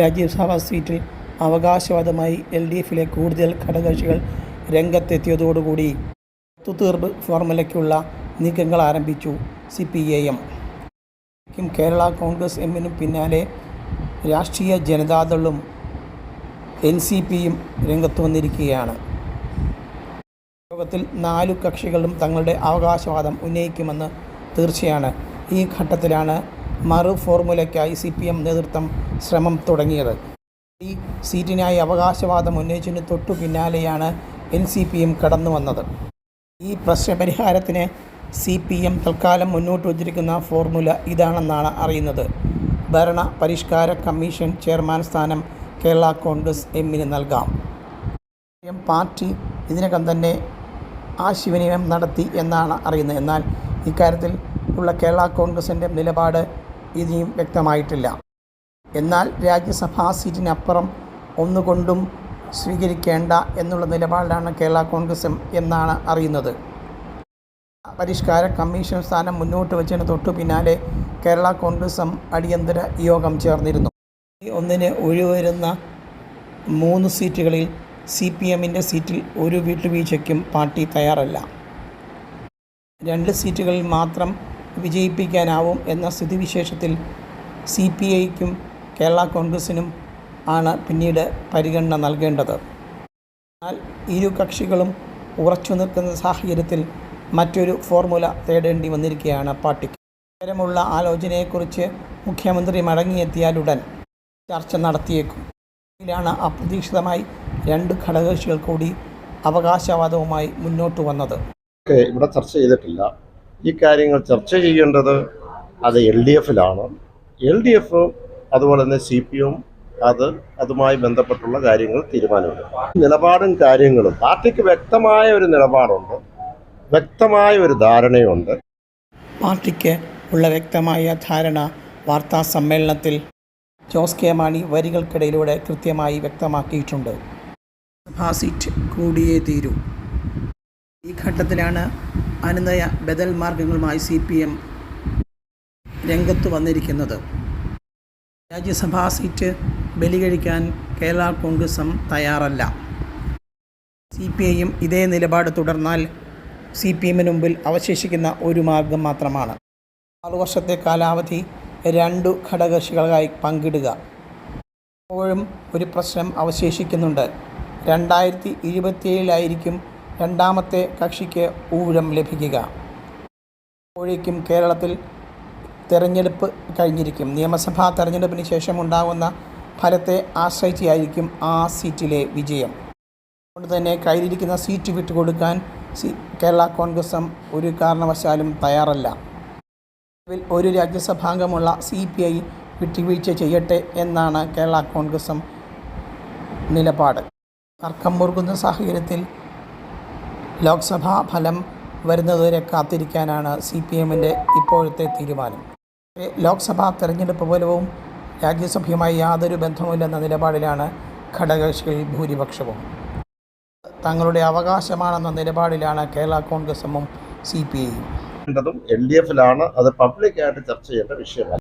രാജ്യസഭാ സീറ്റിൽ അവകാശവാദമായി L D എഫിലെ കൂടുതൽ ഘടകകക്ഷികൾ രംഗത്തെത്തിയതോടുകൂടി ഒത്തുതീർപ്പ് ഫോർമുലയ്ക്കുള്ള നീക്കങ്ങൾ ആരംഭിച്ചു C P I M. Kerala Congress എമ്മിനും പിന്നാലെ രാഷ്ട്രീയ ജനതാദളും എൻ സി പിയും രംഗത്ത് വന്നിരിക്കുകയാണ്. യോഗത്തിൽ നാലു കക്ഷികളും തങ്ങളുടെ അവകാശവാദം ഉന്നയിക്കുമെന്ന് തീർച്ചയാണ് ഈ ഘട്ടത്തിലാണ് മറു ഫോർമുലയ്ക്കായി സി പി എം നേതൃത്വം ശ്രമം തുടങ്ങിയത്. ഈ സീറ്റിനായി അവകാശവാദം ഉന്നയിച്ചതിന് തൊട്ടു പിന്നാലെയാണ് എൻ സി പി എം കടന്നു വന്നത്. ഈ പ്രശ്നപരിഹാരത്തിന് സി പി എം തൽക്കാലം മുന്നോട്ട് വച്ചിരിക്കുന്ന ഫോർമുല ഇതാണെന്നാണ് അറിയുന്നത്. ഭരണ പരിഷ്കാര കമ്മീഷൻ ചെയർമാൻ സ്ഥാനം കേരള കോൺഗ്രസ് എമ്മിന് നൽകാം. പാർട്ടി ഇതിനകം തന്നെ ആശയവിനിമയം നടത്തി എന്നാണ് അറിയുന്നത്. എന്നാൽ ഇക്കാര്യത്തിൽ ഉള്ള കേരള കോൺഗ്രസിന്റെ നിലപാട് ഇനിയും വ്യക്തമായിട്ടില്ല. എന്നാൽ രാജ്യസഭാ സീറ്റിനപ്പുറം ഒന്നുകൊണ്ടും സ്വീകരിക്കേണ്ട എന്നുള്ള നിലപാടിലാണ് കേരള കോൺഗ്രസ് എന്നാണ് അറിയുന്നത്. പരിഷ്കാര കമ്മീഷൻ സ്ഥാനം മുന്നോട്ട് വെച്ചതിന് തൊട്ടു പിന്നാലെ കേരള കോൺഗ്രസ് അടിയന്തര യോഗം ചേർന്നിരുന്നു. ഒന്നിന് ഒഴിവരുന്ന മൂന്ന് സീറ്റുകളിൽ സി പി എമ്മിന്റെ സീറ്റിൽ ഒരു വീട്ടുവീഴ്ചയ്ക്കും പാർട്ടി തയ്യാറല്ല. രണ്ട് സീറ്റുകളിൽ മാത്രം വിജയിപ്പിക്കാനാവും എന്ന സ്ഥിതിവിശേഷത്തിൽ സി പി ഐക്കും കേരള കോൺഗ്രസിനും ആണ് പിന്നീട് പരിഗണന നൽകേണ്ടത്. എന്നാൽ ഇരു കക്ഷികളും ഉറച്ചു നിൽക്കുന്ന സാഹചര്യത്തിൽ മറ്റൊരു ഫോർമുല തേടേണ്ടി വന്നിരിക്കുകയാണ് പാർട്ടിക്ക് ഇത്തരമുള്ള ആലോചനയെക്കുറിച്ച് മുഖ്യമന്ത്രി മടങ്ങിയെത്തിയാലുടൻ ചർച്ച നടത്തിയേക്കും. ഇതിലാണ് അപ്രതീക്ഷിതമായി രണ്ട് ഘടകകക്ഷികൾ കൂടി അവകാശവാദവുമായി മുന്നോട്ട് വന്നത്. ഇവിടെ ചർച്ച ചെയ്തിട്ടില്ല. ഈ കാര്യങ്ങൾ ചർച്ച ചെയ്യേണ്ടത് അത് എൽ ഡി എഫിലാണ്. എൽ ഡി എഫ് അതുപോലെ തന്നെ സി പി എം അത് അതുമായി ബന്ധപ്പെട്ടുള്ള കാര്യങ്ങൾ തീരുമാനമെടുക്കും. നിലപാടും കാര്യങ്ങളും പാർട്ടിക്ക് വ്യക്തമായ ഒരു നിലപാടുണ്ട് വ്യക്തമായ ഒരു ധാരണയുണ്ട്. പാർട്ടിക്ക് ഉള്ള വ്യക്തമായ ധാരണ വാർത്താ സമ്മേളനത്തിൽ ജോസ് കെ മാണി വരികൾക്കിടയിലൂടെ കൃത്യമായി വ്യക്തമാക്കിയിട്ടുണ്ട്. സഭാ സീറ്റ് കൂടിയേ തീരൂ. ഈ ഘട്ടത്തിലാണ് അനുനയ ബദൽ മാർഗങ്ങളുമായി സി പി എം രംഗത്ത് വന്നിരിക്കുന്നത്. രാജ്യസഭാ സീറ്റ് ബലികഴിക്കാൻ കേരള കോൺഗ്രസും തയ്യാറല്ല. സി പി ഐയും ഇതേ നിലപാട് തുടർന്നാൽ സി പി എമ്മിന് മുമ്പിൽ അവശേഷിക്കുന്ന ഒരു മാർഗം മാത്രമാണ്. ആറു വർഷത്തെ കാലാവധി രണ്ടു ഘടകകക്ഷികളായി പങ്കിടുക. ഇപ്പോഴും ഒരു പ്രശ്നം അവശേഷിക്കുന്നുണ്ട്. രണ്ടായിരത്തി ഇരുപത്തിയേഴിലായിരിക്കും രണ്ടാമത്തെ കക്ഷിക്ക് ഊഴം ലഭിക്കുക. അപ്പോഴേക്കും കേരളത്തിൽ തെരഞ്ഞെടുപ്പ് കഴിഞ്ഞിരിക്കും. നിയമസഭാ തെരഞ്ഞെടുപ്പിന് ശേഷം ഉണ്ടാകുന്ന ഫലത്തെ ആശ്രയിച്ചായിരിക്കും ആ സീറ്റിലെ വിജയം. അതുകൊണ്ട് തന്നെ കയ്യിലിരിക്കുന്ന സീറ്റ് വിട്ടുകൊടുക്കാൻ സി കേരള കോൺഗ്രസും ഒരു കാരണവശാലും തയ്യാറല്ല. നിലവിൽ ഒരു രാജ്യസഭാംഗമുള്ള സി പി ഐ വിട്ടുവീഴ്ച ചെയ്യട്ടെ എന്നാണ് കേരള കോൺഗ്രസും നിലപാട്. തർക്കം മുറുകുന്ന സാഹചര്യത്തിൽ ലോക്സഭാ ഫലം വരുന്നതുവരെ കാത്തിരിക്കാനാണ് സി പി എമ്മിന്റെ ഇപ്പോഴത്തെ തീരുമാനം. ലോക്സഭാ തെരഞ്ഞെടുപ്പ് പോലവും രാജ്യസഭയുമായി യാതൊരു ബന്ധവുമില്ലെന്ന നിലപാടിലാണ് ഘടകകക്ഷികളിൽ ഭൂരിപക്ഷവും. തങ്ങളുടെ അവകാശമാണെന്ന നിലപാടിലാണ് കേരള കോൺഗ്രസും സി പി ഐയും ും. എൽ ഡി എഫിലാണ് അത് പബ്ലിക്കായിട്ട് ചർച്ച ചെയ്യേണ്ട വിഷയമല്ല.